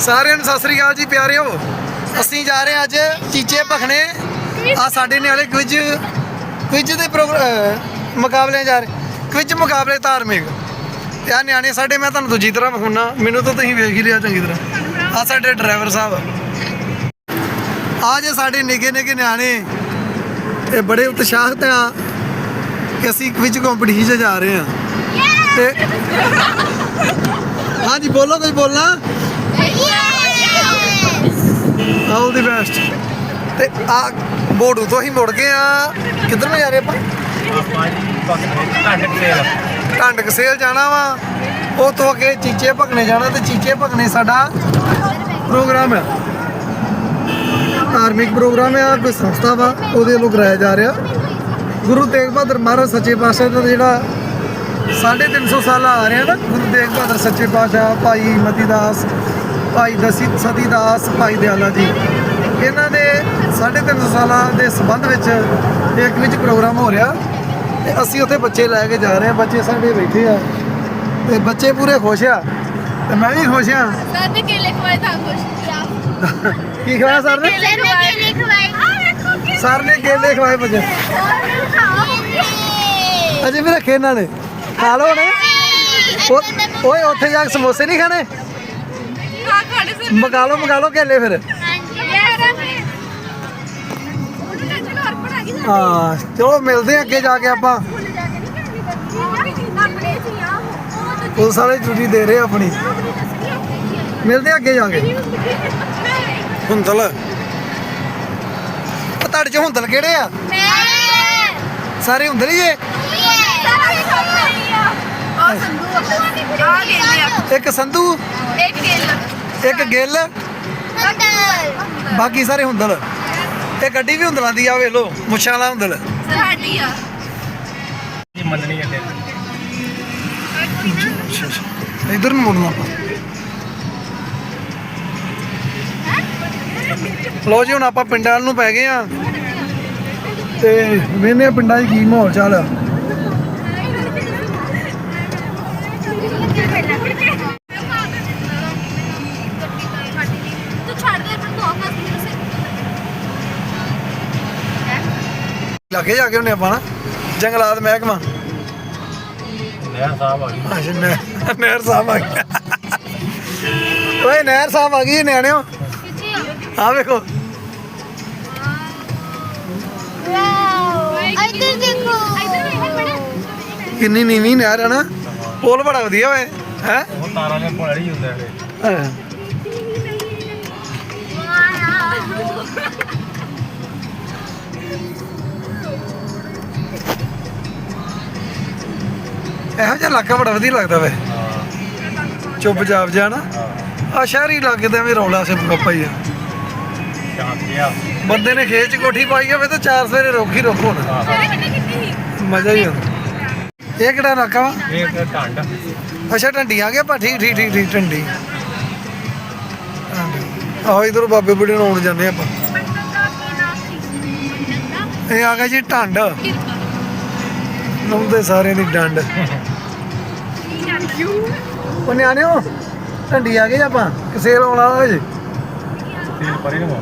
ਸਾਰਿਆਂ ਨੂੰ ਸਤਿ ਸ੍ਰੀ ਅਕਾਲ ਜੀ, ਪਿਆਰਿਓ। ਅਸੀਂ ਜਾ ਰਹੇ ਹਾਂ ਅੱਜ ਚੀਚੇ ਭਖਣੇ। ਆ ਸਾਡੇ ਨਿਆਲੇ ਕੁਝ ਕੁਝ ਦੇ ਪ੍ਰੋਗਰਾਮ ਮੁਕਾਬਲੇ ਜਾ ਰਹੇ। ਕੁਝ ਮੁਕਾਬਲੇ ਧਾਰਮਿਕ। ਤੇ ਆ ਨਿਆਣੇ ਸਾਡੇ, ਮੈਂ ਤੁਹਾਨੂੰ ਦੂਜੀ ਤਰ੍ਹਾਂ ਵਿਖਾਉਣਾ ਮੈਨੂੰ ਤਾਂ ਤੁਸੀਂ ਵੇਖ ਹੀ ਲਿਆ ਚੰਗੀ ਤਰ੍ਹਾਂ। ਆ ਸਾਡੇ ਡਰਾਈਵਰ ਸਾਹਿਬ। ਆ ਜੇ ਸਾਡੇ ਨਿੱਕੇ ਨਿੱਕੇ ਨਿਆਣੇ, ਇਹ ਬੜੇ ਉਤਸ਼ਾਹਿਤ ਆ ਕਿ ਅਸੀਂ ਕੁਝ ਕੰਪੀਟੀਸ਼ਨ 'ਚ ਜਾ ਰਹੇ ਹਾਂ। ਤੇ ਹਾਂਜੀ, ਬੋਲੋ, ਕੋਈ ਬੋਲਣਾ? ਆਲ ਦੀ ਬੈਸਟ ਤੇ ਆ ਬੋੜੂ ਤੋਂ ਹੀ ਮੁੜ ਗਏ ਆ। ਕਿੱਧਰ ਨੂੰ ਜਾ ਰਹੇ ਆਪਾਂ? ਆਪਾਂ ਜੀ ਕਸੇਲ ਜਾਣਾ ਵਾ। ਉਹ ਤੋਂ ਅੱਗੇ ਚੀਚੇ ਭਗਨੇ ਜਾਣਾ ਤੇ ਚੀਚੇ ਭਗਨੇ ਸਾਡਾ ਪ੍ਰੋਗਰਾਮ ਹੈ ਧਾਰਮਿਕ ਪ੍ਰੋਗਰਾਮ ਹੈ ਕੋਈ ਸੰਸਥਾ ਵਾ, ਉਹਦੇ ਵੱਲੋਂ ਕਰਾਇਆ ਜਾ ਰਿਹਾ। ਗੁਰੂ ਤੇਗ ਬਹਾਦਰ ਮਹਾਰਾਜ ਸੱਚੇ ਪਾਤਸ਼ਾਹ ਦਾ ਜਿਹੜਾ 350 ਸਾਲ ਆ ਰਿਹਾ ਨਾ, ਗੁਰੂ ਤੇਗ ਬਹਾਦਰ ਸੱਚੇ ਪਾਤਸ਼ਾਹ, ਭਾਈ ਮਤੀ ਦਾਸ ਭਾਈ ਦਸੀ ਸਤੀਦਾਸ ਭਾਈ ਦਿਆਲਾ ਜੀ। ਇਹਨਾਂ ਦੇ 350 ਸਾਲਾਂ ਦੇ ਸੰਬੰਧ ਵਿੱਚ ਇੱਕ ਵਿੱਚ ਪ੍ਰੋਗਰਾਮ ਹੋ ਰਿਹਾ ਤੇ ਅਸੀਂ ਉੱਥੇ ਬੱਚੇ ਲੈ ਕੇ ਜਾ ਰਹੇ ਹਾਂ। ਬੱਚੇ ਸਾਡੇ ਬੈਠੇ ਆ ਤੇ ਬੱਚੇ ਪੂਰੇ ਖੁਸ਼ ਆ ਤੇ ਮੈਂ ਵੀ ਖੁਸ਼ ਆ। ਸਰ ਨੇ ਕੇਲੇ ਖਵਾਏ ਤਾਂ ਖੁਸ਼ ਕੀ ਖਵਾਇਆ ਸਰ ਨੇ? ਕੇਲੇ ਖਵਾਏ। ਸਰ ਨੇ ਕੇਲੇ ਖਵਾਏ ਬੱਚੇ। ਅਜੇ ਵੀ ਰੱਖੇ ਇਹਨਾਂ ਨੇ। ਖਾ ਲਓ ਨੇ ਓਏ ਉੱਥੇ ਜਾ ਕੇ ਸਮੋਸੇ ਨਹੀਂ ਖਾਣੇ? ਮਗਾ ਲਓ ਮਗਾ ਲਓ ਕੇਲੇ ਫਿਰ। ਹਾਂਜੀ ਯਾਰ ਚਲੋ ਅਰਪਣ ਆ ਗਈ ਨਾ ਹਾਂ ਚਲੋ ਮਿਲਦੇ ਆ ਅੱਗੇ ਜਾ ਕੇ ਆਪਾਂ। ਪੁਲਿਸ ਵਾਲੇ ਡਿਊਟੀ ਦੇ ਰਹੇ ਆ ਆਪਣੀ। ਮਿਲਦੇ ਆ ਅੱਗੇ ਜਾ ਕੇ। ਹੁੰਦਲ ਤੁਹਾਡੇ ਚ ਹੁੰਦਲ ਕਿਹੜੇ ਆ? ਸਾਰੇ ਹੁੰਦਲ ਹੀ ਆ। ਇੱਕ ਸੰਧੂ? ਇੱਕ ਕੇਲਾ। ਇੱਕ ਗਿੱਲ ਬਾਕੀ ਸਾਰੇ ਹੁੰਦਲ। ਇਹ ਗੱਡੀ ਵੀ ਹੁੰਦਲਾਂ ਦੀ ਆ ਵੇਖ ਲੋ ਮੁੱਛਾਂ ਵਾਲਾ ਹੁੰਦਲ। ਸਾਡੀ ਆ। ਜੀ ਮੰਨਣੀ ਹੈ ਇਧਰ ਨੂੰ ਮੁੜਨਾ ਆਪਾਂ। ਲੋ ਜੀ ਹੁਣ ਆਪਾਂ ਪਿੰਡਾਂ ਵੱਲ ਨੂੰ ਪੈ ਗਏ ਆ। ਤੇ ਆ ਪਿੰਡਾਂ 'ਚ ਕੀ ਮਾਹੌਲ ਚਾਲ ਆ। ਲੱਗੇ ਜਾ ਕੇ ਉਹਨੇ ਆਪਾਂ ਨਾ ਜੰਗਲਾਤ ਮਹਿਕਮਾ। ਨਹਿਰ ਸਾਹਿਬ ਆ ਗਈ। ਅੱਛਾ ਨਹਿ- ਨਹਿਰ ਸਾਹਿਬ ਆ ਗਈ। ਓਏ ਨਹਿਰ ਸਾਹਿਬ ਆ ਗਈ ਨਿਆਣਿਓ। ਕਿੱਥੇ ਆ ਆ ਵੇਖੋ। ਵਾਓ ਇੱਧਰ ਦੇਖੋ। ਇੱਧਰ ਵੇਖ ਬੜਾ ਕਿੰਨੀ ਨੀਵੀਂ ਨਹਿਰ ਹੈ ਨਾ। ਪੁਲ ਬੜਾ ਵਧੀਆ ਓਏ ਹੈ? ਉਹ ਤਾਰਾਂ ਦੇ ਪੁਲ ਹੀ ਹੁੰਦਾ ਇਹ। ਇਹੋ ਜਿਹਾ ਇਲਾਕਾ ਬੜਾ ਵਧੀਆ ਲੱਗਦਾ ਵੇ। ਚੁੱਪ ਚਾਪ ਜਾ ਨਾ। ਆ ਸ਼ਹਿਰੀ ਇਲਾਕੇ ਦਾ ਵੀ ਰੌਲਾ ਸੇ ਗੱਪਾ ਹੀ ਆ। ਬੰਦੇ ਨੇ ਖੇਤ 'ਚ ਕੋਠੀ ਪਾਈ ਹੋਵੇ ਤਾਂ ਚਾਰ ਸਵੇਰੇ ਰੋਕੀ ਰੋਕੋ ਨਾ। ਮਜ਼ਾ ਹੀ ਆਉਂਦਾ ਇਹ ਕਿਹੜਾ ਇਲਾਕਾ ਵਾ? ਇਹ ਅੱਛਾ ਢੰਡੀ ਆ ਗਿਆ ਪਾ ਠੀਕ ਠੀਕ ਠੀਕ ਠੀਕ ਢੰਡੀ। ਆਹੋ ਇਧਰ ਬਾਬੇ ਬੁੱਢੇ ਨੂੰ ਆਉਣ ਜਾਂਦੇ ਆਪਾਂ। ਇਹ ਆ ਗਿਆ ਜੀ ਢੰਡ। ਨਉਂਦੇ ਸਾਰਿਆਂ ਦੀ ਡੰਡ। ਉਹ ਨਿਆਣਿਓ ਢੰਡੀ ਆ ਗਏ ਆਪਾਂ ਕਿਸੇ ਆਉਣਾ ਹੋਵੇ ਜੀ ਤੇਲ ਪਰੇ ਨੂੰ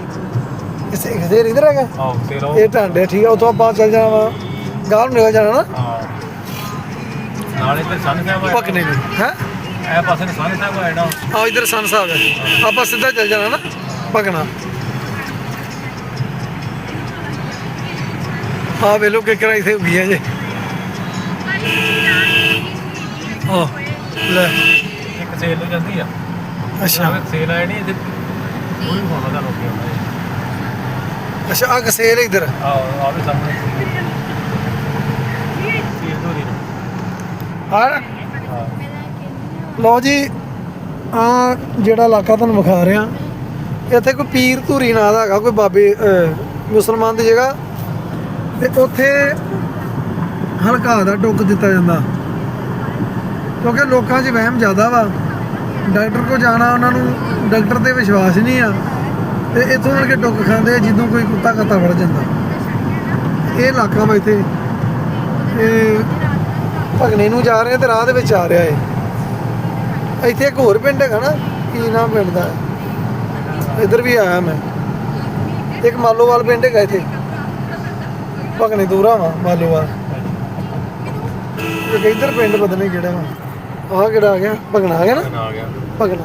ਕਿਸੇ ਕਿਸੇ ਇਧਰ ਹੈਗਾ ਆਓ ਤੇਲ ਇਹ ਢੰਡ ਹੈ ਠੀਕ ਆ ਉੱਥੋਂ ਆਪਾਂ ਚੱਲ ਜਾਣਾ ਵਾ। ਗਾਲ ਨੂੰ ਨਿਕਲ ਜਾਣਾ ਨਾ। ਹਾਂ। ਨਾਲੇ ਤੇ ਸੰਨ ਸਾਹਿਬ ਆ ਪਕਨੇ ਨੂੰ। ਹੈ? ਇਹ ਪਾਸੇ ਨੂੰ ਸੰਨ ਸਾਹਿਬ ਆ ਜਿਹੜਾ ਆ ਇਧਰ ਸੰਨ ਸਾਹਿਬ ਹੈ ਆਪਾਂ ਸਿੱਧਾ ਚੱਲ ਜਾਣਾ ਨਾ ਪਕਣਾ। ਆ ਵੇਲੋ ਕਿ ਕਰਾਈ ਤੇ ਉਗੀਆਂ ਜੇ। ਆ ਲੈ ਇੱਕ ਸੇਲ ਨੂੰ ਜਾਂਦੀ ਆ। ਅੱਛਾ। ਸੇਲ ਆ ਜਿਹੜੀ ਇਹਦੇ ਉਹ ਵੀ ਹੋਣਾ ਦਾ ਰੋਕੇ ਹੁੰਦਾ ਅੱਛਾ ਆ ਕਸੇਰ ਇਧਰ। ਆਓ ਆ ਵੀ ਸਾਹਮਣੇ ਸੇਲ ਤੋਂ ਹਾਂ ਹਾਂ ਲਓ ਜੀ ਆ ਜਿਹੜਾ ਇਲਾਕਾ ਤੁਹਾਨੂੰ ਵਿਖਾ ਰਿਹਾ ਇੱਥੇ ਕੋਈ ਪੀਰ ਧੂਰੀ ਨਾਂ ਦਾ ਹੈਗਾ ਕੋਈ ਬਾਬੇ ਅਹ, ਮੁਸਲਮਾਨ ਦੀ ਜਗ੍ਹਾ। ਤੇ ਉੱਥੇ ਹਲਕਾ ਦਾ ਟੁੱਕ ਦਿੱਤਾ ਜਾਂਦਾ। ਕਿਉਂਕਿ ਲੋਕਾਂ 'ਚ ਵਹਿਮ ਜ਼ਿਆਦਾ ਵਾ। ਡਾਕਟਰ ਕੋ ਜਾਣਾ, ਉਹਨਾਂ ਨੂੰ ਡਾਕਟਰ ਤੇ ਵਿਸ਼ਵਾਸ ਨਹੀਂ ਆ। ਤੇ ਇੱਥੋਂ ਆਣ ਕੇ ਟੁੱਕ ਖਾਂਦੇ ਆ, ਜਦੋਂ ਕੋਈ ਕੁੱਤਾ ਕੱਤਾ ਵੜ ਜਾਂਦਾ। ਇਹ ਇਲਾਕਾ ਵਾ ਇੱਥੇ। ਇਹ ਭਗਨੇ ਨੂੰ ਜਾ ਰਹੇ ਤੇ ਰਾਹ ਦੇ ਵਿੱਚ ਆ ਰਿਹਾ ਏ। ਇੱਥੇ ਇੱਕ ਹੋਰ ਪਿੰਡ ਹੈਗਾ ਨਾ, ਕੀ ਨਾਮ ਪਿੰਡ ਦਾ? ਇੱਧਰ ਵੀ ਆਇਆ ਮੈਂ। ਇੱਕ ਮਾਲੋਵਾਲ ਪਿੰਡ ਹੈਗਾ ਇੱਥੇ। ਭਗਨੇ ਦੂਰਾ ਵਾ, ਮਾਲੋਵਾਲ। ਇੱਕ ਇੱਧਰ ਪਿੰਡ ਪਤਾ ਨਹੀਂ ਕਿਹੜਾ ਵਾ। ਆਹ ਕਿਹੜਾ ਆ ਗਿਆ? ਭਗਣਾ ਆ ਗਿਆ ਨਾ? ਆ ਗਿਆ। ਭਗਣਾ।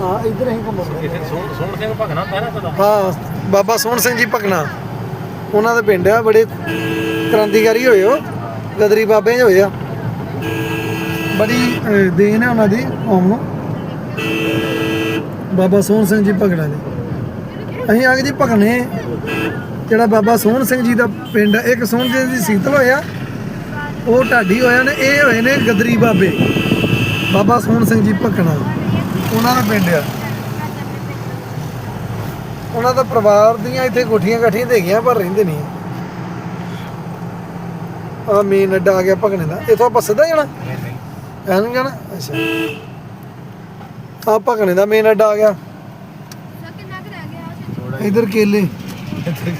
ਹਾਂ ਇੱਧਰ ਅਸੀਂ ਘੁੰਮਦੇ ਇੱਥੇ ਸੋਹਣ ਸੋਹਣ ਸਿੰਘ ਭਗਣਾ ਨਾ ਪਤਾ ਹਾਂ ਬਾਬਾ ਸੋਹਣ ਸਿੰਘ ਜੀ ਭਗਣਾ। ਉਹਨਾਂ ਦੇ ਪਿੰਡ ਆ ਬੜੇ ਕ੍ਰਾਂਤੀਕਾਰੀ ਹੋਏ ਉਹ। ਗਦਰੀ ਬਾਬੇ ਹੋਏ ਆ। ਬੜੀ ਦੇਣ ਹੈ ਉਹਨਾਂ ਦੀ ਕੌਮ ਨੂੰ। ਬਾਬਾ ਸੋਹਣ ਸਿੰਘ ਜੀ ਭਗਣਾ ਦੇ ਅਸੀਂ ਆ ਗਏ ਜੀ ਭਗਨੇ ਜਿਹੜਾ ਬਾਬਾ ਸੋਹਣ ਸਿੰਘ ਜੀ ਦਾ ਪਿੰਡ ਹੈ ਇੱਕ ਸੋਹਣ ਸਿੰਘ ਜੀ ਸੀਤਲ ਹੋਇਆ। ਉਹ ਢਾਡੀ ਹੋਇਆ ਨੇ ਇਹ ਹੋਏ ਨੇ ਗਦਰੀ ਬਾਬੇ। ਬਾਬਾ ਸੋਹਣ ਸਿੰਘ ਜੀ ਭਗਣਾ ਉਹਨਾਂ ਦਾ ਪਿੰਡ ਆ। ਉਹਨਾਂ ਦਾ ਪਰਿਵਾਰ ਦੀਆਂ ਇੱਥੇ ਕੋਠੀਆਂ ਕਾਠੀਆਂ ਤੇ ਹੈਗੀਆਂ ਪਰ ਰਹਿੰਦੇ ਨਹੀਂ। ਆ ਮੇਨ ਅੱਡਾ ਆ ਗਿਆ ਭਗਣੇ ਦਾ। ਇਥੋਂ ਆਪਾਂ ਸਿੱਧਾ ਜਾਣਾ? ਨਹੀਂ ਨਹੀਂ ਐਨੂੰ ਜਾਣਾ? ਅੱਛਾ। ਆ ਭਗਣੇ ਦਾ ਮੇਨ ਅੱਡਾ ਆ ਗਿਆ। ਇਧਰ ਕੇਲੇ। ਇੱਧਰ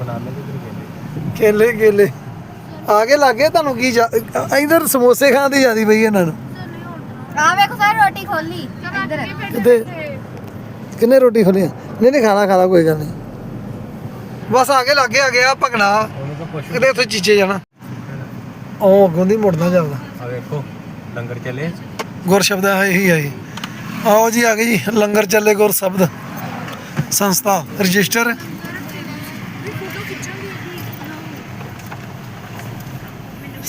ਬਨਾਨੇ ਇੱਧਰ ਕਹਿੰਦੇ ਕੇਲੇ ਕੇਲੇ। ਆ ਕੇ ਲੱਗੇ ਤੁਹਾਨੂੰ ਕੀ ਇਧਰ ਸਮੋਸੇ ਖਾਣ ਦੀ ਜਿਆਦੀ ਪਈ ਇਹਨਾਂ ਨੂੰ। ਆ ਵੇਖੋ ਸਰ ਰੋਟੀ ਖੋਲੀ ਇੱਧਰ। ਕਿਤੇ ਕਿੰਨੇ ਰੋਟੀ ਖੋਲੀ ਨਹੀਂ ਨਹੀਂ ਖਾਣਾ ਖਾਣਾ ਕੋਈ ਗੱਲ ਨਹੀਂ। ਬਸ ਆ ਕੇ ਲੱਗੇ ਆ ਗਿਆ ਭਗਣਾ। ਕਿਤੇ ਉੱਥੇ ਚੀਚੇ ਜਾਣਾ। ਉਹ ਅੱਗੋਂ ਦੀ ਮੁੜਨਾ ਜਾਂਦਾ ਆ ਵੇਖੋ ਲੰਗਰ ਚੱਲੇ ਗੁਰ ਸ਼ਬਦ ਹੈ ਇਹੀ ਹੈ ਜੀ। ਆਓ ਜੀ ਆ ਗਏ ਜੀ ਲੰਗਰ ਚੱਲੇ ਗੁਰ ਸ਼ਬਦ ਸੰਸਥਾ ਰਜਿਸਟਰ।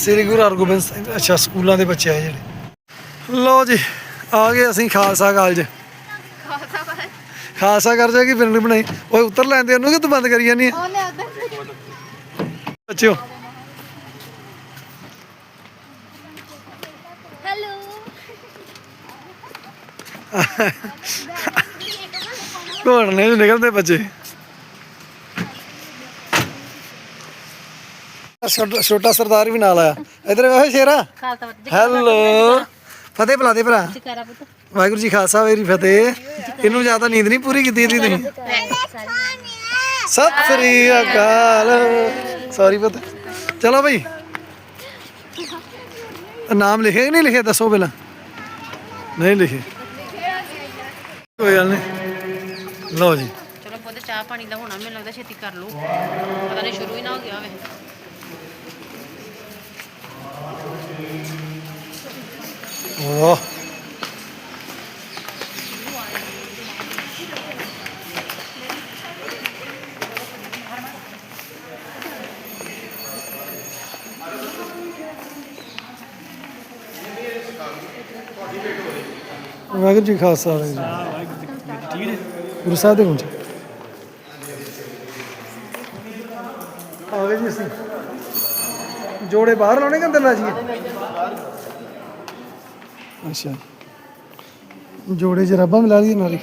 ਸ੍ਰੀ ਗੁਰੂ ਹਰਗੋਬਿੰਦ ਸਿੰਘ ਅੱਛਾ ਸਕੂਲਾਂ ਦੇ ਬੱਚੇ ਆ ਜਿਹੜੇ। ਲਓ ਜੀ ਆ ਗਏ ਅਸੀਂ ਖਾਲਸਾ ਕਾਲਜ। ਖਾਲਸਾ ਕਰ ਜਾਏਗੀ ਫਿਰ ਨਹੀਂ ਬਣਾਈ? ਓਏ ਉੱਤਰ ਲੈਂਦੇ ਉਹਨੂੰ ਕਿ ਤੂੰ ਬੰਦ ਕਰੀ ਜਾਨੀ ਬੱਚਿਓ। ਹੈਲੋ। ਘੋੜਨੇ ਨੂੰ ਨਿਕਲਦੇ ਬੱਚੇ। ਛੋਟਾ- ਛੋਟਾ ਸਰਦਾਰ ਵੀ ਨਾਲ ਆਇਆ। ਇਧਰ ਵੇਖੋ ਸ਼ੇਰਾ। ਹੈਲੋ ਫਤਿਹ ਬੁਲਾ ਦੇ ਭਰਾ। ਵਾਹਿਗੁਰੂ ਜੀ ਖਾਲਸਾ ਵਾਹਿਗੁਰੂ ਫਤਿਹ। ਇਹਨੂੰ ਜ਼ਿਆਦਾ ਨੀਂਦ ਨਹੀਂ ਪੂਰੀ ਕੀਤੀ ਇਹਦੀ ਤੁਸੀਂ ਸਤਿ ਸ੍ਰੀ ਅਕਾਲ। ਸੌਰੀ ਪੁੱਤ। ਚਲੋ ਭਾਈ ਨਾਮ ਲਿਖੇ ਕਿ ਨਹੀਂ ਲਿਖੇ? ਦੱਸੋ ਪਹਿਲਾਂ। ਨਹੀਂ ਲਿਖੇ। ਕੋਈ ਗੱਲ ਨਹੀਂ। ਲਓ ਜੀ। ਚਲੋ ਪੁੱਤ ਚਾਹ ਪਾਣੀ ਦਾ ਹੋਣਾ ਮੈਨੂੰ ਲੱਗਦਾ ਛੇਤੀ ਕਰ ਲਓ। ਪਤਾ ਨਹੀਂ ਸ਼ੁਰੂ ਹੀ ਨਾ ਹੋ ਗਿਆ ਹੋਵੇ। Oh. ਵਾਹ ਜੀ ਖਾਲਸਾ, ਵਾਹਿਗੁਰੂ ਜੀ ਕੀ ਫਤਿਹ। ਗੁਰੂ ਸਾਹਿਬ ਦੇ ਗੁਣ ਆ ਜੀ ਅਸੀਂ। ਜੋੜੇ ਬਾਹਰ ਲਾਉਣੇ ਕਿ ਅੰਦਰ ਲਾ ਜੀਏ ਅੱਛਾ। ਜੋੜੇ ਜਰਾਬਾਂ ਮਿਲਾ ਲਈਏ ਨਾਲੇ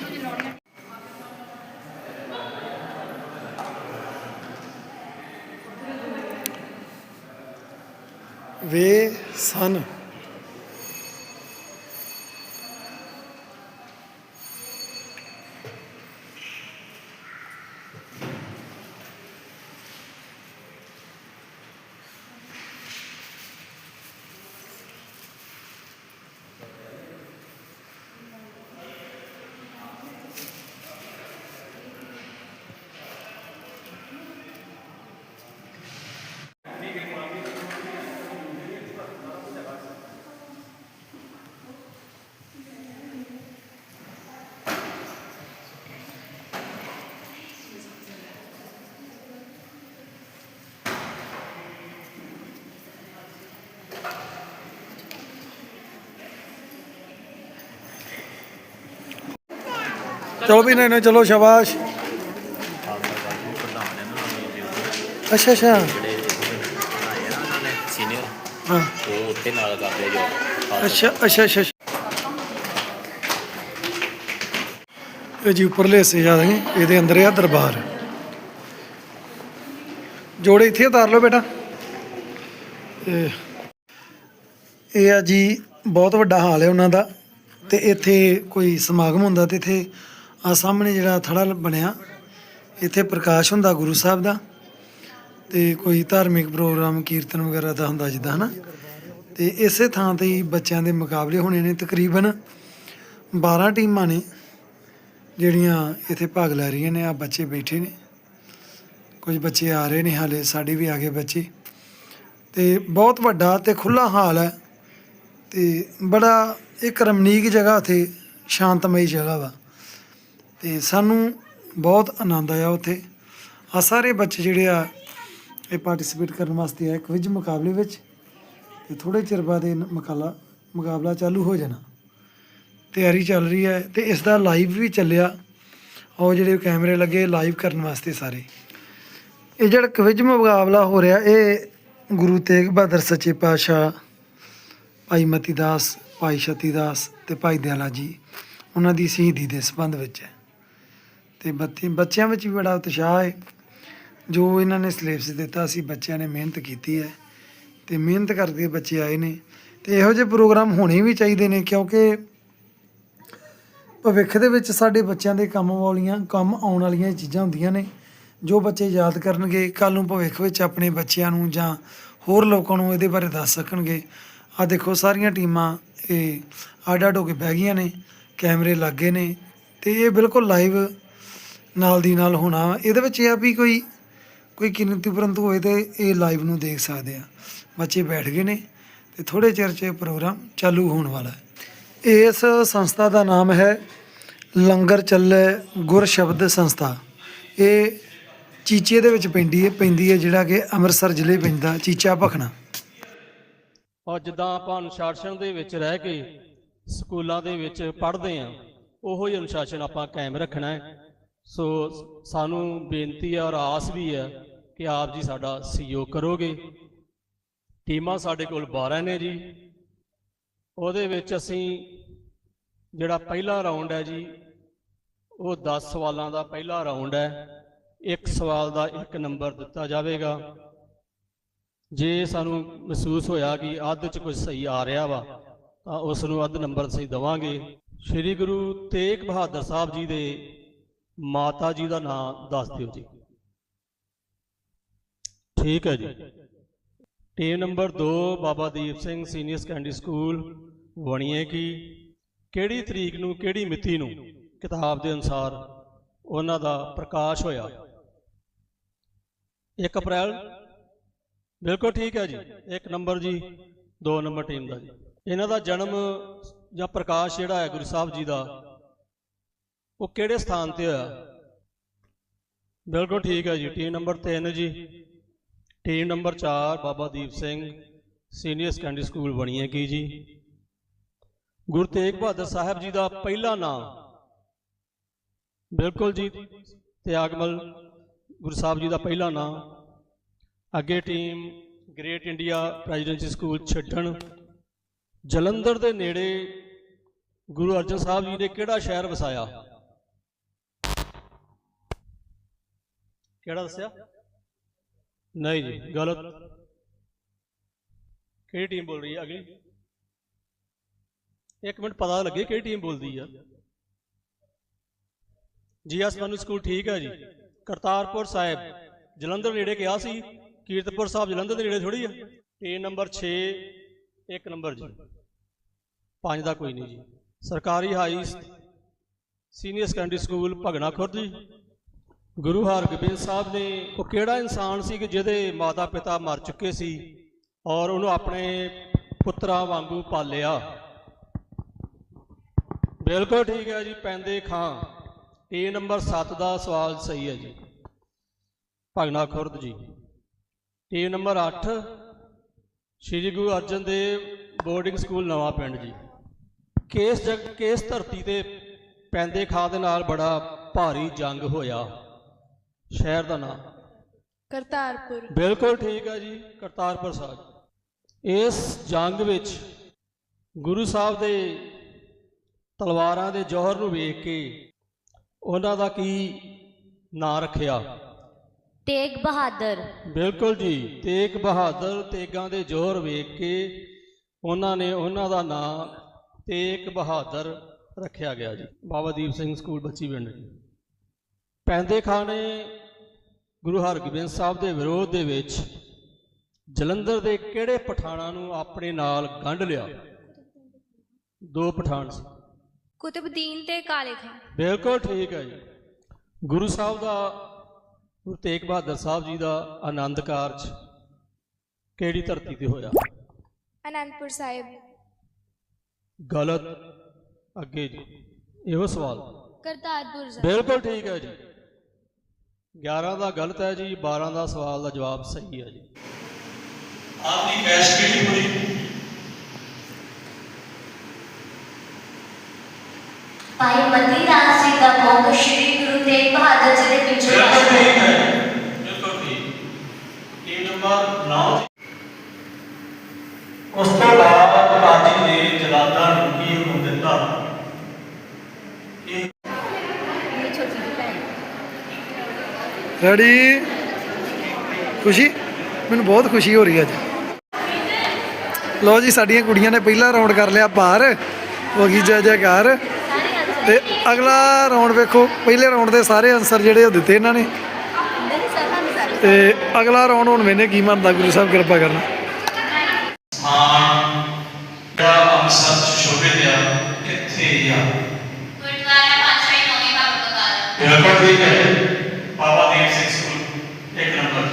ਵੇ ਸਨ। ਚਲੋ ਵੀ ਨਹੀਂ ਨਹੀਂ ਚਲੋ ਸ਼ਾਬਾਸ਼। ਅੱਛਾ ਅੱਛਾ। ਸੀਨੀਅਰ ਹਾਂ ਉਹ ਉੱਥੇ ਨਾਲ ਕਰਦੇ ਜੋ ਅੱਛਾ ਅੱਛਾ ਅੱਛਾ। ਇਹ ਜੀ ਉੱਪਰਲੇ ਹਿੱਸੇ ਜਾ ਰਹੇ ਇਹਦੇ ਅੰਦਰ ਆ ਦਰਬਾਰ। ਜੋੜੇ ਇੱਥੇ ਉਤਾਰ ਲਓ ਬੇਟਾ। ਇਹ ਇਹ ਆ ਜੀ, ਬਹੁਤ ਵੱਡਾ ਹਾਲ ਹੈ ਉਹਨਾਂ ਦਾ। ਤੇ ਇੱਥੇ ਕੋਈ ਸਮਾਗਮ ਹੁੰਦਾ ਤੇ ਇੱਥੇ ਆ ਸਾਹਮਣੇ ਜਿਹੜਾ ਥੜਾ ਬਣਿਆ, ਇੱਥੇ ਪ੍ਰਕਾਸ਼ ਹੁੰਦਾ ਗੁਰੂ ਸਾਹਿਬ ਦਾ ਤੇ ਕੋਈ ਧਾਰਮਿਕ ਪ੍ਰੋਗਰਾਮ, ਕੀਰਤਨ ਵਗੈਰਾ ਦਾ ਹੁੰਦਾ ਜਿੱਦਾਂ, ਹਨਾ? ਤੇ ਇਸੇ ਥਾਂ ਤੇ ਹੀ ਬੱਚਿਆਂ ਦੇ ਮੁਕਾਬਲੇ ਹੋਣੇ ਨੇ। ਤਕਰੀਬਨ 12 ਟੀਮਾਂ ਨੇ ਜਿਹੜੀਆਂ ਇੱਥੇ ਭਾਗ ਲੈ ਰਹੀਆਂ ਨੇ। ਆ ਬੱਚੇ ਬੈਠੇ ਨੇ। ਕੁਝ ਬੱਚੇ ਆ ਰਹੇ ਨੇ ਹਾਲੇ, ਸਾਡੇ ਵੀ ਆ ਗਏ ਬੱਚੇ। ਤੇ ਬਹੁਤ ਵੱਡਾ ਤੇ ਖੁੱਲਾ ਹਾਲ ਹੈ। ਤੇ ਬੜਾ ਇੱਕ ਰਮਨੀਕ ਜਗ੍ਹਾ ਉੱਥੇ, ਸ਼ਾਂਤਮਈ ਜਗ੍ਹਾ ਵਾ। ਤੇ ਸਾਨੂੰ ਬਹੁਤ ਆਨੰਦ ਆਇਆ ਉੱਥੇ। ਆ ਸਾਰੇ ਬੱਚੇ ਜਿਹੜੇ ਆ, ਇਹ ਪਾਰਟਿਸਿਪੇਟ ਕਰਨ ਵਾਸਤੇ ਆਏ ਕੁਇਜ਼ ਮੁਕਾਬਲੇ ਵਿੱਚ ਤੇ ਥੋੜੇ ਚਿਰ ਬਾਅਦ ਇਹ ਮੁਕਾਲਾ, ਮੁਕਾਬਲਾ ਚਾਲੂ ਹੋ ਜਾਣਾ। ਤਿਆਰੀ ਚੱਲ ਰਹੀ ਹੈ ਤੇ ਇਸ ਦਾ ਲਾਈਵ ਵੀ ਚੱਲਿਆ। ਉਹ ਜਿਹੜੇ ਕੈਮਰੇ ਲੱਗੇ ਲਾਈਵ ਕਰਨ ਵਾਸਤੇ ਸਾਰੇ। ਇਹ ਜਿਹੜਾ ਕੁਇਜ਼ ਮੁਕਾਬਲਾ ਹੋ ਰਿਹਾ, ਇਹ ਗੁਰੂ ਤੇਗ ਬਹਾਦਰ ਸੱਚੇ ਪਾਤਸ਼ਾਹ ਭਾਈ ਮਤੀ ਦਾਸ, ਭਾਈ ਸ਼ਤੀ ਦਾਸ ਤੇ ਭਾਈ ਦਿਆਲਾ ਜੀ, ਉਹਨਾਂ ਦੀ ਸ਼ਹੀਦੀ ਦੇ ਸੰਬੰਧ ਵਿੱਚ ਹੈ। ਤੇ ਬੱਤੀ ਬੱਚਿਆਂ ਵਿੱਚ ਵੀ ਬੜਾ ਉਤਸ਼ਾਹ ਹੈ। ਜੋ ਇਹਨਾਂ ਨੇ ਸਿਲੇਬਸ ਦਿੱਤਾ ਸੀ, ਬੱਚਿਆਂ ਨੇ ਮਿਹਨਤ ਕੀਤੀ ਹੈ ਤੇ ਮਿਹਨਤ ਕਰਦੇ ਬੱਚੇ ਆਏ ਨੇ ਤੇ ਇਹੋ ਜਿਹੇ ਪ੍ਰੋਗਰਾਮ ਹੋਣੇ ਵੀ ਚਾਹੀਦੇ ਨੇ ਕਿਉਂਕਿ ਭਵਿੱਖ ਦੇ ਵਿੱਚ ਸਾਡੇ ਬੱਚਿਆਂ ਦੇ ਕੰਮ ਵਾਲੀਆਂ, ਕੰਮ ਆਉਣ ਵਾਲੀਆਂ ਚੀਜ਼ਾਂ ਹੁੰਦੀਆਂ ਨੇ, ਜੋ ਬੱਚੇ ਯਾਦ ਕਰਨਗੇ ਕੱਲ ਨੂੰ ਭਵਿੱਖ ਵਿੱਚ ਆਪਣੇ ਬੱਚਿਆਂ ਨੂੰ ਜਾਂ ਹੋਰ ਲੋਕਾਂ ਨੂੰ ਇਹਦੇ ਬਾਰੇ ਦੱਸ ਸਕਣਗੇ। ਆ ਦੇਖੋ, ਸਾਰੀਆਂ ਟੀਮਾਂ ਇਹ ਅੱਡ ਅੱਡ ਹੋ ਕੇ ਬਹਿ ਗਈਆਂ ਨੇ, ਕੈਮਰੇ ਲੱਗੇ ਨੇ ਤੇ ਇਹ ਬਿਲਕੁਲ ਲਾਈਵ ਨਾਲ ਦੀ ਨਾਲ ਹੋਣਾ। ਇਹਦੇ ਵਿੱਚ ਇਹ ਆ ਵੀ ਕੋਈ ਕੋਈ ਕਿੰਨਤੀ ਪਰੰਤੂ ਹੋਏ ਤੇ ਇਹ ਲਾਈਵ ਨੂੰ ਦੇਖ ਸਕਦੇ ਆ। ਬੱਚੇ ਬੈਠ ਗਏ ਨੇ ਤੇ ਥੋੜੇ ਚਿਰ 'ਚ ਪ੍ਰੋਗਰਾਮ ਚਾਲੂ ਹੋਣ ਵਾਲਾ ਹੈ। ਇਸ ਸੰਸਥਾ ਦਾ ਨਾਮ ਹੈ ਲੰਗਰ ਚੱਲੇ ਗੁਰ ਸ਼ਬਦ ਸੰਸਥਾ। ਇਹ ਚੀਚੇ ਦੇ ਵਿੱਚ ਪੈਂਦੀ ਹੈ ਪੈਂਦੀ ਹੈ ਜਿਹੜਾ ਕਿ ਅੰਮ੍ਰਿਤਸਰ ਜ਼ਿਲ੍ਹੇ ਪੈਂਦਾ, ਚੀਚਾ ਭਖਣਾ। ਔਰ ਜਿੱਦਾਂ ਆਪਾਂ ਅਨੁਸ਼ਾਸਨ ਦੇ ਵਿੱਚ ਰਹਿ ਕੇ ਸਕੂਲਾਂ ਦੇ ਵਿੱਚ ਪੜ੍ਹਦੇ ਆਂ ਉਹੋ ਹੀ ਅਨੁਸ਼ਾਸਨ ਆਪਾਂ ਕਾਇਮ ਰੱਖਣਾ ਹੈ। ਸੋ ਸਾਨੂੰ ਬੇਨਤੀ ਹੈ ਔਰ ਆਸ ਵੀ ਹੈ ਕਿ ਆਪ ਜੀ ਸਾਡਾ ਸਹਿਯੋਗ ਕਰੋਗੇ। ਟੀਮਾਂ ਸਾਡੇ ਕੋਲ 12 ਨੇ ਜੀ। ਉਹਦੇ ਵਿੱਚ ਅਸੀਂ ਜਿਹੜਾ ਪਹਿਲਾ ਰਾਉਂਡ ਹੈ ਜੀ, ਉਹ 10 ਸਵਾਲਾਂ ਦਾ ਪਹਿਲਾ ਰਾਉਂਡ ਹੈ। ਇੱਕ ਸਵਾਲ ਦਾ ਇੱਕ ਨੰਬਰ ਦਿੱਤਾ ਜਾਵੇਗਾ। ਜੇ ਸਾਨੂੰ ਮਹਿਸੂਸ ਹੋਇਆ ਕਿ ਅੱਧ ਚ ਕੁਝ ਸਹੀ ਆ ਰਿਹਾ ਵਾ, ਤਾਂ ਉਸ ਨੂੰ ਅੱਧ ਨੰਬਰ ਅਸੀਂ ਦਵਾਂਗੇ। ਸ੍ਰੀ ਗੁਰੂ ਤੇਗ ਬਹਾਦਰ ਸਾਹਿਬ ਜੀ ਦੇ ਮਾਤਾ ਜੀ ਦਾ ਨਾਮ ਦੱਸ ਦਿਓ ਜੀ। ਠੀਕ ਹੈ ਜੀ। Team number 2 Baba Deep Singh senior secondary school, ਵਣੀਏ ਕੀ। ਕਿਹੜੀ ਤਰੀਕ ਨੂੰ, ਕਿਹੜੀ ਮਿਤੀ ਨੂੰ ਕਿਤਾਬ ਦੇ ਅਨੁਸਾਰ ਉਹਨਾਂ ਦਾ ਪ੍ਰਕਾਸ਼ ਹੋਇਆ? 1 ਅਪ੍ਰੈਲ? ਬਿਲਕੁਲ ਠੀਕ ਹੈ ਜੀ। ਇੱਕ ਨੰਬਰ ਜੀ, ਦੋ ਨੰਬਰ ਟੀਮ ਦਾ ਜੀ। ਇਹਨਾਂ ਦਾ ਜਨਮ ਜਾਂ ਪ੍ਰਕਾਸ਼ ਜਿਹੜਾ ਹੈ ਗੁਰੂ ਸਾਹਿਬ ਜੀ ਦਾ ਉਹ ਕਿਹੜੇ ਸਥਾਨ ਤੇ ਹੋਇਆ? ਬਿਲਕੁਲ ਠੀਕ ਹੈ ਜੀ ਟੀਮ ਨੰਬਰ 3 ਜੀ। Team number 4 Baba Deep Singh, senior secondary school ਬਣੀਏ ਕੀ ਜੀ? ਗੁਰੂ ਤੇਗ ਬਹਾਦਰ ਸਾਹਿਬ ਜੀ ਦਾ ਪਹਿਲਾ ਨਾਮ। ਬਿਲਕੁਲ ਜੀ ਤਿਆਗਮਲ ਗੁਰੂ ਸਾਹਿਬ ਜੀ ਦਾ ਪਹਿਲਾ ਨਾਮ। ਅੱਗੇ team great India presidency school ਛੱਡਣ। ਜਲੰਧਰ ਦੇ ਨੇੜੇ ਗੁਰੂ ਅਰਜਨ ਸਾਹਿਬ ਜੀ ਨੇ ਕਿਹੜਾ ਸ਼ਹਿਰ ਵਸਾਇਆ? ਕਿਹੜਾ ਦੱਸਿਆ? ਨਹੀਂ ਜੀ ਗਲਤ। ਕਿਹੜੀ ਟੀਮ ਬੋਲ ਰਹੀ ਹੈ ਅਗਲੀ? ਇੱਕ ਮਿੰਟ ਪਤਾ ਲੱਗੇ ਕਿਹੜੀ ਟੀਮ ਬੋਲਦੀ ਆ। ਜੀ ਐਸ ਮਨੂ ਸਕੂਲ ਠੀਕ ਹੈ ਜੀ। ਕਰਤਾਰਪੁਰ ਸਾਹਿਬ। ਜਲੰਧਰ ਨੇੜੇ ਗਿਆ ਸੀ। ਕੀਰਤਪੁਰ ਸਾਹਿਬ ਜਲੰਧਰ ਦੇ ਨੇੜੇ ਥੋੜੀ ਆ। ਟੀਮ ਨੰਬਰ 6 ਇੱਕ ਨੰਬਰ ਜੀ। ਪੰਜ ਦਾ ਕੋਈ ਨਹੀਂ ਜੀ। ਸਰਕਾਰੀ high senior secondary school Bhagna Khurd ਜੀ। ਗੁਰੂ ਹਰਗੋਬਿੰਦ ਸਾਹਿਬ ਨੇ ਉਹ ਕਿਹੜਾ ਇਨਸਾਨ ਸੀ ਕਿ ਜਿਹਦੇ ਮਾਤਾ ਪਿਤਾ ਮਰ ਚੁੱਕੇ ਸੀ ਔਰ ਉਹਨੂੰ ਆਪਣੇ ਪੁੱਤਰਾਂ ਵਾਂਗੂ ਪਾਲਿਆ? ਬਿਲਕੁਲ ਠੀਕ ਹੈ ਜੀ ਪੈਂਦੇ ਖਾਂ। ਟੀ ਨੰਬਰ 7 ਦਾ ਸਵਾਲ ਸਹੀ ਹੈ ਜੀ। ਭਗਨਾ ਖੁਰਦ ਜੀ। T number 8 Shri Guru Arjan Dev boarding school Nawan Pind ਜੀ। ਕਿਸ ਜਗ ਕਿਸ ਧਰਤੀ ਤੇ ਪੈਂਦੇ ਖਾਂ ਦੇ ਨਾਲ ਬੜਾ ਭਾਰੀ ਜੰਗ ਹੋਇਆ? ਸ਼ਹਿਰ ਦਾ ਨਾਮ। ਕਰਤਾਰਪੁਰ। ਬਿਲਕੁਲ ਠੀਕ ਹੈ ਜੀ ਕਰਤਾਰਪੁਰ ਸਾਹਿਬ। ਇਸ ਜੰਗ ਵਿੱਚ ਗੁਰੂ ਸਾਹਿਬ ਦੇ ਤਲਵਾਰਾਂ ਦੇ ਜੌਹਰ ਨੂੰ ਵੇਖ ਕੇ ਉਹਨਾਂ ਦਾ ਕੀ ਨਾਂ ਰੱਖਿਆ? ਤੇਗ ਬਹਾਦਰ। ਬਿਲਕੁਲ ਜੀ ਤੇਗ ਬਹਾਦਰ ਤੇਗਾਂ ਦੇ ਜੋਹਰ ਵੇਖ ਕੇ ਉਹਨਾਂ ਨੇ ਉਹਨਾਂ ਦਾ ਨਾਮ ਤੇਗ ਬਹਾਦਰ ਰੱਖਿਆ ਗਿਆ ਜੀ। ਬਾਬਾ ਦੀਪ ਸਿੰਘ ਸਕੂਲ ਬੱਚੀ ਪਿੰਡ। ਜੀ ਪੈਂਦੇ ਖਾਂ ਨੇ ਗੁਰੂ ਹਰਗੋਬਿੰਦ ਸਾਹਿਬ ਦੇ ਵਿਰੋਧ ਦੇ ਵਿੱਚ ਜਲੰਧਰ ਦੇ ਕਿਹੜੇ ਪਠਾਣਾ ਨੂੰ ਆਪਣੇ ਨਾਲ ਗੰਢ ਲਿਆ? ਦੋ ਪਠਾਨ ਸੀ। ਕੁਤਬਦੀਨ ਤੇ ਕਾਲੇ ਖਾਨ ਬਿਲਕੁਲ ਠੀਕ ਹੈ ਜੀ। ਗੁਰੂ ਸਾਹਿਬ ਦਾ ਗੁਰੂ ਤੇਗ ਬਹਾਦਰ ਸਾਹਿਬ ਜੀ ਦਾ ਆਨੰਦ ਕਾਰਜ ਕਿਹੜੀ ਧਰਤੀ ਤੇ ਹੋਇਆ? ਅਨੰਦਪੁਰ ਸਾਹਿਬ। ਗਲਤ। ਅੱਗੇ ਜੀ। ਇਹੋ ਸਵਾਲ। ਕਰਤਾਰਪੁਰ ਸਾਹਿਬ। ਬਿਲਕੁਲ ਠੀਕ ਹੈ ਜੀ। 11 ਦਾ ਗਲਤ ਹੈ ਜੀ 12 ਦਾ ਸਵਾਲ ਦਾ ਜਵਾਬ ਸਹੀ ਹੈ ਜੀ। ਆਪਣੀ ਕੈਸ਼ ਕਿਹੜੀ ਹੋਈ ਭਾਈ ਮਤੀ ਦਾਸ ਜੀ ਦਾ ਮੁੱਖ ਸ਼੍ਰੀ ਗੁਰੂ ਤੇਗ ਬਹਾਦਰ ਜੀ ਦੇ ਪਿੱਛੇ ਬਿਲਕੁਲ ਠੀਕ ਹੈ ਬਿਲਕੁਲ ਠੀਕ ਇਹ ਨੰਬਰ 9 ਉਸ ਤੋਂ ਬਾਅਦ ਗਾਂਧੀ ਨੇ ਜਲਾਦਾਂ ਨੂੰ ਕੀ ਹੁਕਮ ਦਿੱਤਾ ਇਹ ਰੈਡੀ? ਖੁਸ਼ੀ? ਮੈਨੂੰ ਬਹੁਤ ਖੁਸ਼ੀ ਹੋ ਰਹੀ ਹੈ ਅੱਜ। ਲਓ ਜੀ ਸਾਡੀਆਂ ਕੁੜੀਆਂ ਨੇ ਪਹਿਲਾ ਰਾਉਂਡ ਕਰ ਲਿਆ ਪਾਰ ਹੋ ਗਈ ਜੈ ਜੈਕਾਰ। ਤੇ ਅਗਲਾ ਰਾਉਂਡ ਵੇਖੋ ਪਹਿਲੇ ਰਾਉਂਡ ਦੇ ਸਾਰੇ ਆਨਸਰ ਜਿਹੜੇ ਉਹ ਦਿੱਤੇ ਇਹਨਾਂ ਨੇ। ਤੇ ਅਗਲਾ ਰਾਉਂਡ ਹੁਣ ਮੈਨੇ ਕੀ ਮੰਨਦਾ ਗੁਰੂ ਸਾਹਿਬ ਕਿਰਪਾ ਕਰਨਾ। ਸਮਾਨ ਜਿਹੜਾ ਅੰਮ੍ਰਿਤਸਰ ਚ ਸ਼ੋਭਿਤ ਆ ਇੱਥੇ ਹੀ ਆ ਗੁਰਦੁਆਰਾ ਪਾਤਸ਼ਾਹੀ ਨੌਵੀਂ ਭਗਤ ਦਾ ਬਿਲਕੁਲ ਠੀਕ ਹੈ ਬਾਬਾ ਦੀਪ ਸਿੰਘ ਸਕੂਲ ਇੱਕ ਨੰਬਰ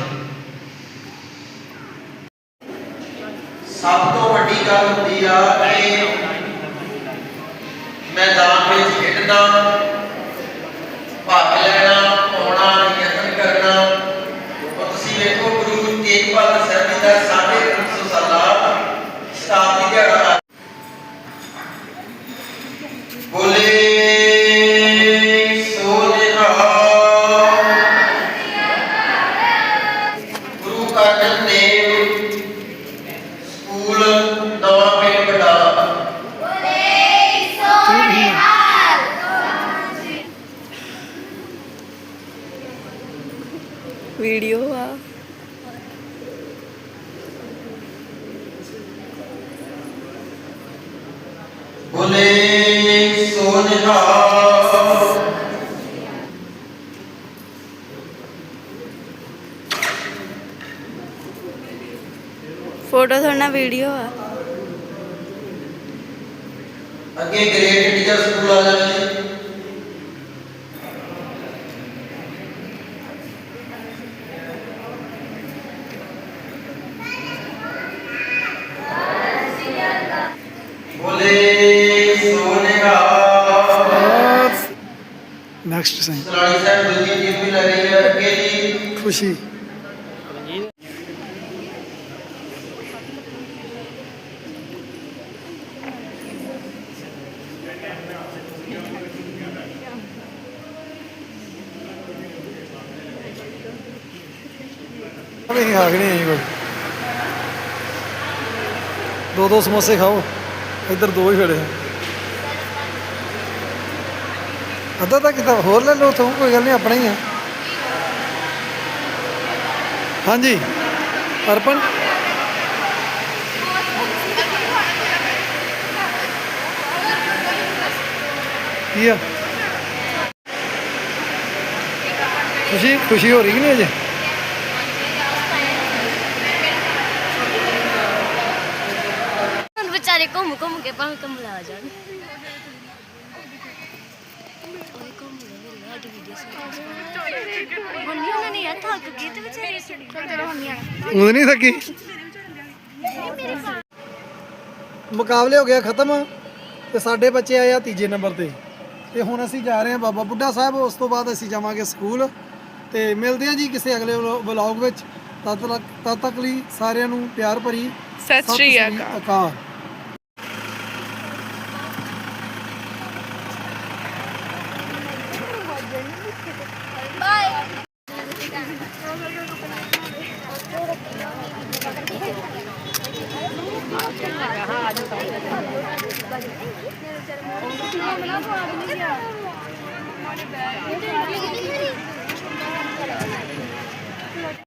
ਸਭ ਤੋਂ ਵੱਡੀ ਗੱਲ ਹੁੰਦੀ ਆ ਕਿ ਮੈਦਾਨ ਵਿੱਚ ਖੇਡਣਾ ਭਾਗ ਲੈਣਾ ਪਾਉਣਾ ਯਤਨ ਕਰਨਾ ਉਹ ਤੁਸੀਂ ਵੇਖੋ ਗੁਰੂ ਤੇਗ ਬਹਾਦਰ ਸਾਹਿਬ ਜੀ ਦਾ ਸਾਢੇ ਤਿੰਨ ਸੌ ਸਾਲਾ ਸ਼ਤਾਬਦੀ ਦਿਹਾੜਾ ਬੋਲੇ ਸੋ ਨਿਹਾਲ ਗੁਰੂ ਅਰਜਨ ਦੇਵ ਸਕੂਲ ਨਵਾਂ ਪਿੰਡ ਬਟਾਲਾ ਵੀਡੀਓ ਆ ਬੋਲੇ ਫੋਟੋ ਥੋੜਾ ਵੀਡੀਓ ਆ। ਅੱਗੇ ਗ੍ਰੇਟ ਇੰਡੀਆ ਸਕੂਲ ਆ ਜਾਣਾ ਜੀ ਨੈਕਸਟ ਸਾਈਨ ਸਲਾਣੀ ਸਾਹਿਬ ਦੂਜੀ ਟੀਮ ਵੀ ਲੱਗ ਰਹੀ ਹੈ ਅੱਗੇ ਜੀ। ਖੁਸ਼ੀ। ਅਬੇ ਹੀ ਆਗਣੇ ਆਈ ਕੋਈ। ਦੋ ਦੋ ਸਮੋਸੇ ਖਾਓ। ਇੱਧਰ ਦੋ ਹੀ ਫੜੇ ਅੱਧਾ ਤਾਂ ਕਿਤਾ ਹੋਰ ਲੈ ਲਓ ਤੋਂ ਕੋਈ ਗੱਲ ਨਹੀਂ, ਆਪਣਾ ਹੀ ਆ। ਹਾਂਜੀ। ਅਰਪਣ? ਕੀ ਆ? ਖੁਸ਼ੀ ਖੁਸ਼ੀ ਹੋ ਰਹੀ ਕਿ ਨਹੀਂ ਅਜੇ? ਹੁਣ ਵਿਚਾਰੇ ਘੁੰਮ ਘੁੰਮ ਕੇ ਭਾਵੇਂ ਕੰਮਲਾ ਜਾਣ। ਨਹੀਂ ਉਹਨਾਂ ਨੇ ਯਾਰ ਥੱਕ ਗਏ ਤੇ ਵਿਚਾਰੇ ਚਲੋ ਹੁਣ ਨਹੀਂ ਉਹ ਨਹੀਂ ਥੱਕੀ ਮੁਕਾਬਲੇ ਹੋ ਗਿਆ ਖਤਮ। ਤੇ ਸਾਡੇ ਬੱਚੇ ਆਏ ਆ ਤੀਜੇ ਨੰਬਰ ਤੇ। ਤੇ ਹੁਣ ਅਸੀਂ ਜਾ ਰਹੇ ਹਾਂ ਬਾਬਾ ਬੁੱਢਾ ਸਾਹਿਬ। ਉਸ ਤੋਂ ਬਾਅਦ ਅਸੀਂ ਜਾਵਾਂਗੇ ਸਕੂਲ। ਤੇ ਮਿਲਦੇ ਹਾਂ ਜੀ ਕਿਸੇ ਅਗਲੇ ਵਲੌਗ ਵਿੱਚ। ਤਦ ਤੱਕ ਤਦ ਤੱਕ ਲਈ ਸਾਰਿਆਂ ਨੂੰ ਪਿਆਰ ਭਰੀ। ਸਤਿ ਸ਼੍ਰੀ ਅਕਾਲ।